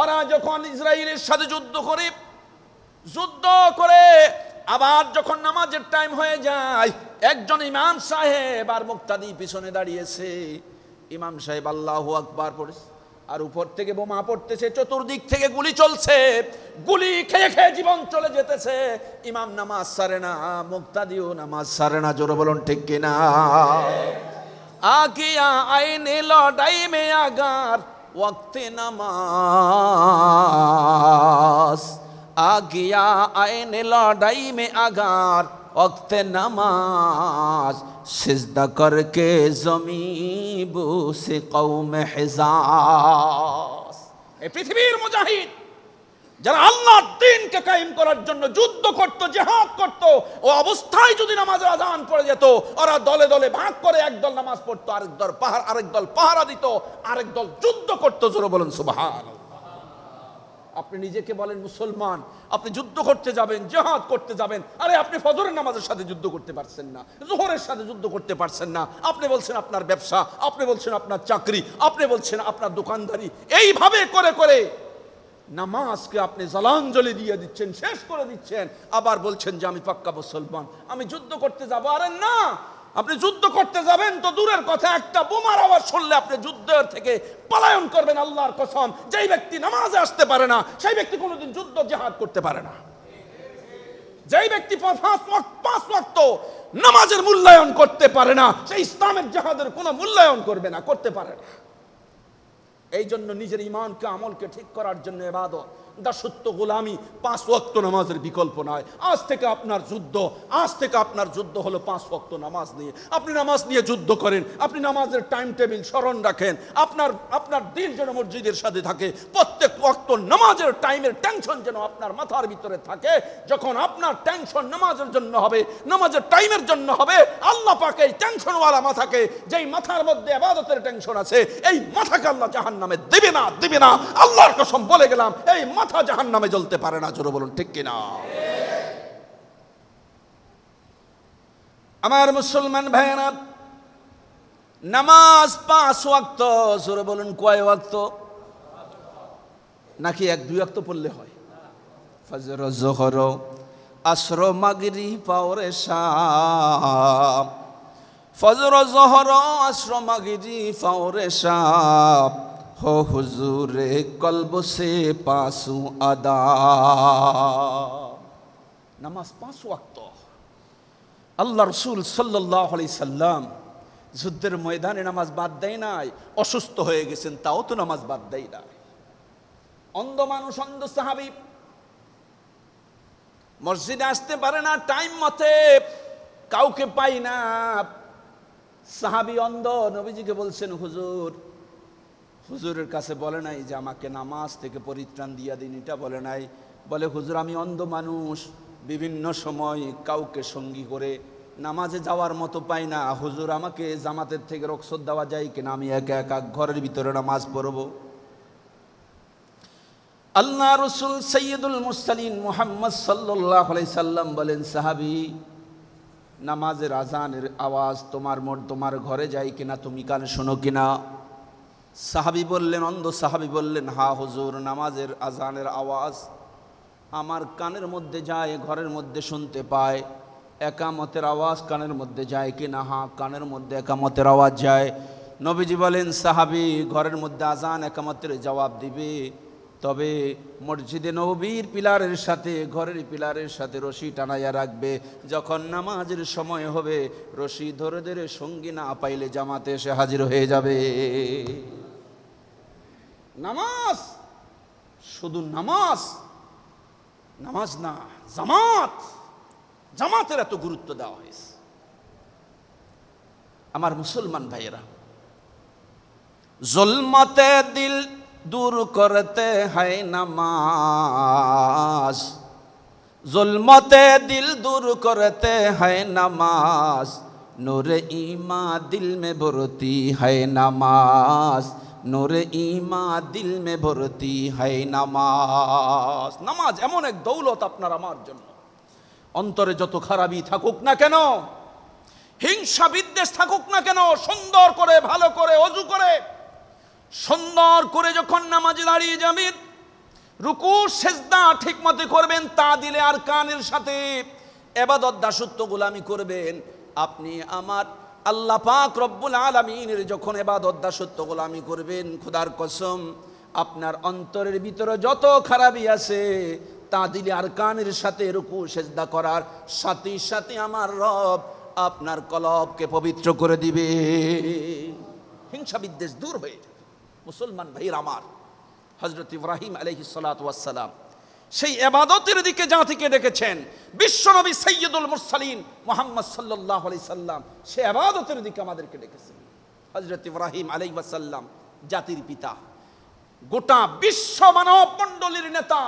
ওরা যখন ইসরায়েলের সাথে যুদ্ধ করে যুদ্ধ করে, আবার যখন নামাজের টাইম হয়ে যায়, একজন ইমাম সাহেব আর মুক্তাদি পিছনে দাঁড়িয়েছে। ইমাম সাহেব আল্লাহ আকবার পড়েছে, আর উপর থেকে বোমা পড়তেছে, চতুর্দিক থেকে গুলি চলছে। গুলি খেয়ে খেয়ে জীবন চলে যেতেছে। ইমাম নামাজ সারে না, মুক্তাদিও নামাজ সারে না, জোরে বলুন ঠিক কিনা? আগিয়া আইনে লড়াই মে আগার ওয়াক্তে নামাজ আগিয়া আইনে লড়াই মে আগার ওয়াক্তে নামাজ সিজদা করকে জমি বুসে কৌম হেজাজ এই পৃথিবীর মুজাহিদ যারা আল্লাহর দিনকে কায়েম করার জন্য যুদ্ধ করত, জেহাদ করত, ও অবস্থায় যদি নামাজের আজান পড়ে যেত, ওরা দলে দলে ভাগ করে একদল নামাজ পড়তো, আরেক দল পাহাড়, আরেক দল পাহারা দিত, আরেক দল যুদ্ধ করতো, জোরে বলেন সুবহান আপনি নিজেকে বলেন মুসলমান, আপনি যুদ্ধ করতে যাবেন, জেহাদ করতে যাবেন, আরে আপনি ফজরের নামাজের সাথে যুদ্ধ করতে পারছেন না, জোহরের সাথে যুদ্ধ করতে পারছেন না, আপনি বলছেন আপনার ব্যবসা, আপনি বলছেন আপনার চাকরি, আপনি বলছেন আপনার দোকানদারি, এইভাবে করে করে নামাজকে আপনি জলাঞ্জলি দিয়ে দিচ্ছেন, শেষ করে দিচ্ছেন। আবার বলছেন যে, আমি পাক্কা মুসলমান, আমি যুদ্ধ করতে যাব। আরে না! আপনি যুদ্ধ করতে যাবেন তো দূরের কথা, একটা বোমার আওয়াজ শুনলে আপনি যুদ্ধের থেকে পলায়ন করবেন আল্লাহর কসম। যেই ব্যক্তি নামাজে আসতে পারে না, সেই ব্যক্তি কোনোদিন যুদ্ধ জেহাদ করতে পারে না। যেই ব্যক্তি পাঁচ ওয়াক্ত নামাজের মূল্যায়ন করতে পারে না, সেই ইসলামের জাহাদের কোনো মূল্যায়ন করবে না, করতে পারে না। এই জন্য নিজের ইমানকে আমলকে ঠিক করার জন্য এবাদত। দাসত্ব গোলামি, পাঁচ ওয়াক্ত নামাজের বিকল্প নয় আজ থেকে আপনার যুদ্ধ, আজ থেকে আপনার যুদ্ধ হলো পাঁচ ওয়াক্ত নামাজ নিয়ে। আপনি নামাজ নিয়ে যুদ্ধ করেন, আপনি নামাজের টাইম টেবিল স্মরণ রাখেন, আপনার আপনার দিন যেন মসজিদের সাথে থাকে, প্রত্যেক ওয়াক্ত নামাজের টাইমের টেনশন যেন আপনার মাথার ভিতরে থাকে, যখন আপনার টেনশন নামাজের জন্য হবে, নামাজের টাইমের জন্য হবে, আল্লাহ পাকে এই টেনশনওয়ালা মাথাকে, যেই মাথার মধ্যে আবাদতের টেনশন আছে, এই মাথাকে আল্লাহ জাহান নামে দেবে না দেবে না। আল্লাহর কসম বলে গেলাম, এই মাথা জাহান নামে জ্বলতে পারে না, জোরে বলুন, ঠিক কিনা? আমার মুসলমান ভাইয়েরা, নামাজ পাঁচ ওয়াক্ত, জোরে বলুন, কয় ওয়াক্ত? নাকি এক, দুই ওয়াক্ত পড়লে হয়? ফজর, জোহর, আসর মাগরি পাওরে ফজর, জোহর, আসর মাগরি পাওরে হো হুজুরে কলব সে পাসু আদা নামাজ পাঁচ ওয়াক্ত আল্লাহ রসুল সাল্লাহ আলি সাল্লাম যুদ্ধের ময়দানে নামাজ বাদ দেয় নাই অসুস্থ হয়ে গেছেন, তাও তো নামাজ বাদ দেয় না অন্ধ মানুষ, অন্ধ সাহাবি। মসজিদে আসতে পারে না, টাইম মতে কাউকে পাই না। সাহাবি অন্ধ, নবীজিকে বলছেন, হুজুর হুজুরের কাছে বলে নাই যে আমাকে নামাজ থেকে পরিত্রাণ দিয়া দিন, এটা বলে নাই। বলে, হুজুর, আমি অন্ধ মানুষ, বিভিন্ন সময় কাউকে সঙ্গী করে নামাজে যাওয়ার মতো পাই না। হুজুর, আমাকে জামাতের থেকে রক্সদ দেওয়া যায় কিনা? আমি একা একা ঘরের ভিতরে নামাজ পড়ব। আল্লাহ রসুল সৈয়দুল মুসালিন মোহাম্মদ সাল্লাহ সাল্লাম বলেন, সাহাবি, নামাজের আজানের আওয়াজ তোমার মোট তোমার ঘরে যায় কিনা? তুমি কানে শোনো কিনা? সাহাবি বললেন, অন্ধ সাহাবি বললেন, হা হুজুর, নামাজের আজানের আওয়াজ। আমার কানের মধ্যে যায়, ঘরের মধ্যে শুনতে পায়। একামতের আওয়াজ কানের মধ্যে যায় কি না হা, কানের মধ্যে একামতের আওয়াজ যায়। নবীজি বলেন, সাহাবি, ঘরের মধ্যে আজান একামতের জবাব দিবে। তবে মসজিদে নবীর পিলারের সাথে, ঘরের পিলারের সাথে রশি টানাইয়া রাখবে। যখন নামাজের সময় হবে, রশি ধরে ধরে সঙ্গী না পাইলে জামাতে এসে হাজির হয়ে যাবে। নামাজ। শুধু নামাজ। নামাজ না, জামাত। জামাতের এত গুরুত্ব দেওয়া হয়েছে। আমার মুসলমান ভাইয়েরা, জলমাতে দিল দূর করতে হয় নামাজ। জুলমতে দিল দূর করতে হয় নামাজ। নূরে ইমা দিল মে ভরতি হয় নামাজ। নরে ইমা দিল মে ভর্তি হাই নামাজ। নামাজ এমন এক দৌলত আপনার আমার জন্য। অন্তরে যত খারাপই থাকুক না কেন, হিংসা বিদ্বেষ থাকুক না কেন, সুন্দর করে, ভালো করে, অজু করে, সুন্দর করে যখন নামাজে দাঁড়িয়ে যাবেন রুকু সেজদা ঠিক মতে করবেন, তা দিলে আর কানের সাথে এবাদত দাসত্ব আমি করবেন। আপনি আমার আল্লাহ পাক রব্বুল আলমিনের যখন এবাদত দাসত্ব গোলামি করবেন, খুদার কসম, আপনার অন্তরের ভিতরে যত খারাপই আছে, তা দিলে আর কানের সাথে রুকু, সেজদা করার সাথে সাথে আমার রব আপনার কলবকে পবিত্র করে দিবে। হিংসা বিদ্বেষ দূর হয়ে যাবে মুসলমান ভাইয়ের আমার হজরত ইব্রাহিম আলহিসাল্লাম সেই এবাদতের দিকে জাতিকে ডেকেছেন বিশ্বনবী সৈয়দুল মুরসালিন মোহাম্মদ সাল্লাহ আলি সাল্লাম, সে এবাদতের দিকে আমাদেরকে ডেকেছেন। হজরত ইব্রাহিম আলাইসাল্লাম জাতির পিতা, গোটা বিশ্ব মানব মণ্ডলীর নেতা,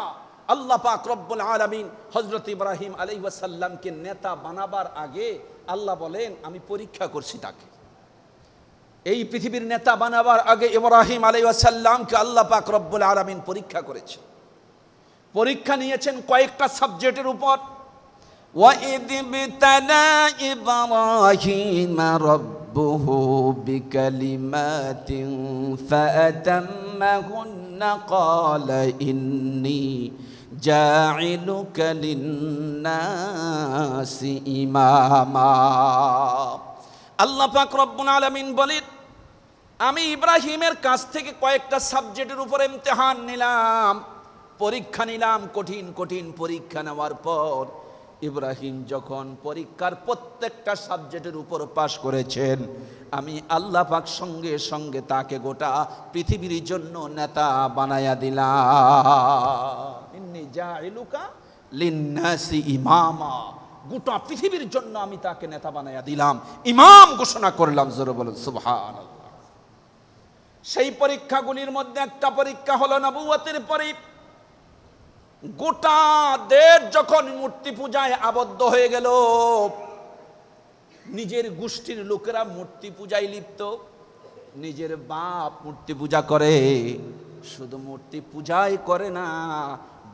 আল্লাহ পাক রব্বুল আলামিন হজরত ইব্রাহিম আলাইসাল্লামকে নেতা বানাবার আগে আল্লাহ বলেন, আমি পরীক্ষা করছি তাকে। এই পৃথিবীর নেতা বানাবার আগে ইব্রাহিম আলাইসাল্লামকে আল্লাহ পাক রব্বুল আলামিন পরীক্ষা করেছে পরীক্ষা নিয়েছেন কয়েকটা সাবজেক্টের উপর وإذ ابتلى إبراهيم ربه بكلمات فأتمهن قال إني جاعلك للناس إماما আল্লাহ পাক রব্বুল আলামিন বলেন আমি ইব্রাহিমের কাছ থেকে কয়েকটা সাবজেক্টের উপর ইমতেহান নিলাম পরীক্ষা নিলাম, কঠিন কঠিন পরীক্ষা নেওয়ার পর ইব্রাহিম যখন পরীক্ষার প্রত্যেকটা সাবজেক্টের উপর পাশ করেছেন, আমি আল্লাহ পাক সঙ্গে সঙ্গে তাকে গোটা পৃথিবীর জন্য নেতা বানায়া দিলাম। ইমামা। গোটা পৃথিবীর জন্য আমি তাকে নেতা বানায়া দিলাম। ইমাম ঘোষণা করলাম, জোরে বলুন সেই পরীক্ষাগুলির মধ্যে একটা পরীক্ষা হলো নবুয়তের পরে গোটা দেশ যখন মূর্তি পূজায় আবদ্ধ হয়ে গেল, নিজের গোষ্ঠীর লোকেরা মূর্তি পূজায় লিপ্ত, নিজের বাপ মূর্তি পূজা করে, শুধু মূর্তি পূজাই করে না,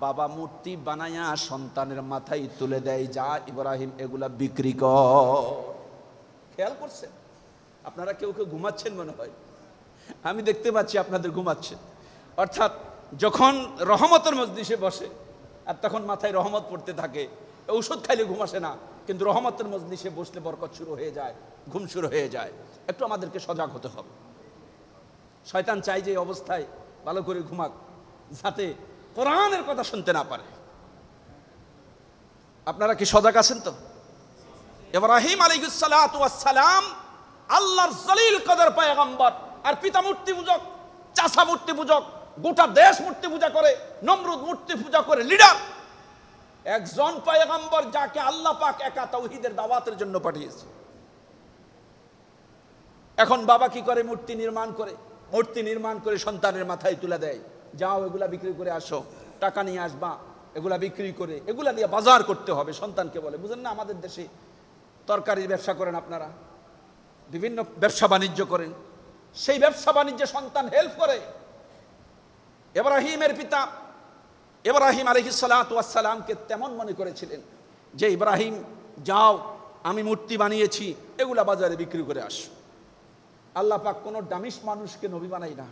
বাবা মূর্তি বানায়া সন্তানের মাথায় তুলে দেয়, যা ইব্রাহিম, এগুলা বিক্রি কর। খেয়াল করছেন? আপনারা কেউ কেউ ঘুমাচ্ছেন মনে হয়? আমি দেখতে পাচ্ছি আপনাদের ঘুমাচ্ছেন। অর্থাৎ যখন রহমতের মজলিসে বসে, আর তখন মাথায় রহমত পড়তে থাকে, ঔষধ খাইলে ঘুম আসে না, কিন্তু রহমতের মজলিসে বসলে বরকত শুরু হয়ে যায়, ঘুম শুরু হয়ে যায়। একটু আমাদেরকে সজাগ হতে হবে। শয়তান চাই যে অবস্থায় ভালো করে ঘুমাক, যাতে কোরআনের কথা শুনতে না পারে। আপনারা কি সজাগ আছেন তো? ইব্রাহিম আলাইহিসসালাম আল্লাহর জলিল কদর পয়গম্বর, আর পিতা মূর্তি পূজক চাষা মূর্তি পূজক গোটা দেশ মূর্তি পূজা করে, নমরুদ মূর্তি পূজা করে লিডার একজন পয়গম্বর যাকে আল্লাহ পাক একা তৌহিদের দাওয়াতের জন্য পাঠিয়েছে। এখন বাবা কি করে? মূর্তি নির্মাণ করে। মূর্তি নির্মাণ করে সন্তানের মাথায় তুলে দেয়। যাও, এগুলা বিক্রি করে আসো। টাকা নিয়ে আসবা, এগুলা বিক্রি করে। এগুলা দিয়ে বাজার করতে হবে, সন্তানকে বলে। বুঝেন না, আমাদের দেশে তরকারির ব্যবসা করেন আপনারা। বিভিন্ন ব্যবসা বাণিজ্য করেন। সেই ব্যবসা বাণিজ্যে সন্তান হেল্প করে। এব্রাহিমের পিতা এব্রাহিম আলহিসালামকে তেমন মনে করেছিলেন যে, ইব্রাহিম, যাও, আমি মূর্তি বানিয়েছি, এগুলা বাজারে বিক্রি করে আস। আল্লাহ পাক কোনো ডামিস মানুষকে নবী বানাই না।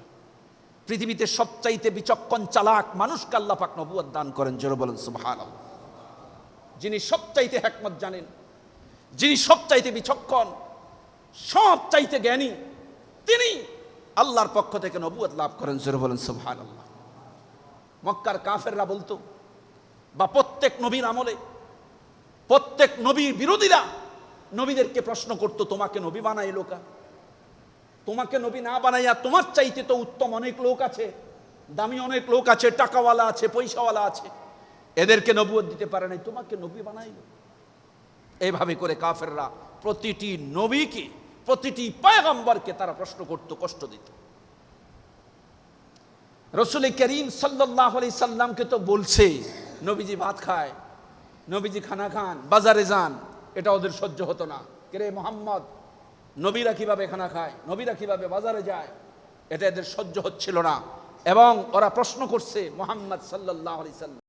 পৃথিবীতে সবচাইতে বিচক্ষণ চালাক মানুষকে আল্লাহ পাক দান করেন, জোরে বলেন সুবহান যিনি সবচাইতে হ্যাকমত জানেন, যিনি সবচাইতে বিচক্ষণ, সবচাইতে জ্ঞানী, তিনি আল্লাহর পক্ষ থেকে নবুয়ত লাভ করেন, জোরে বলেন আল্লাহ মক্কার কাফেররা বলতো, বা প্রত্যেক নবীর আমলে, প্রত্যেক নবীর বিরোধীরা নবীদেরকে প্রশ্ন করতো, তোমাকে নবী বানাই লোকা তোমাকে নবী না বানাইয়া তোমার চাইতে তো উত্তম অনেক লোক আছে, দামি অনেক লোক আছে, টাকাওয়ালা আছে, পয়সাওয়ালা আছে। এদেরকে নবুয়ত দিতে পারে নাই, তোমাকে নবী বানাইল। এইভাবে করে কাফেররা প্রতিটি নবীকে, প্রতিটি পয়গম্বরকে তারা প্রশ্ন করত, কষ্ট দিত। রসুল করিম সাল্লাহ আলি সাল্লামকে তো বলছে, নবীজি ভাত খায়, নবীজি খানা খান, বাজারে যান, এটা ওদের সহ্য হতো না। কেরে মোহাম্মদ, নবীরা কীভাবে খানা খায়, নবীরা কীভাবে বাজারে যায়, এটা এদের সহ্য হচ্ছিল না। এবং ওরা প্রশ্ন করছে মোহাম্মদ সাল্লাহ আলি সাল্লাম।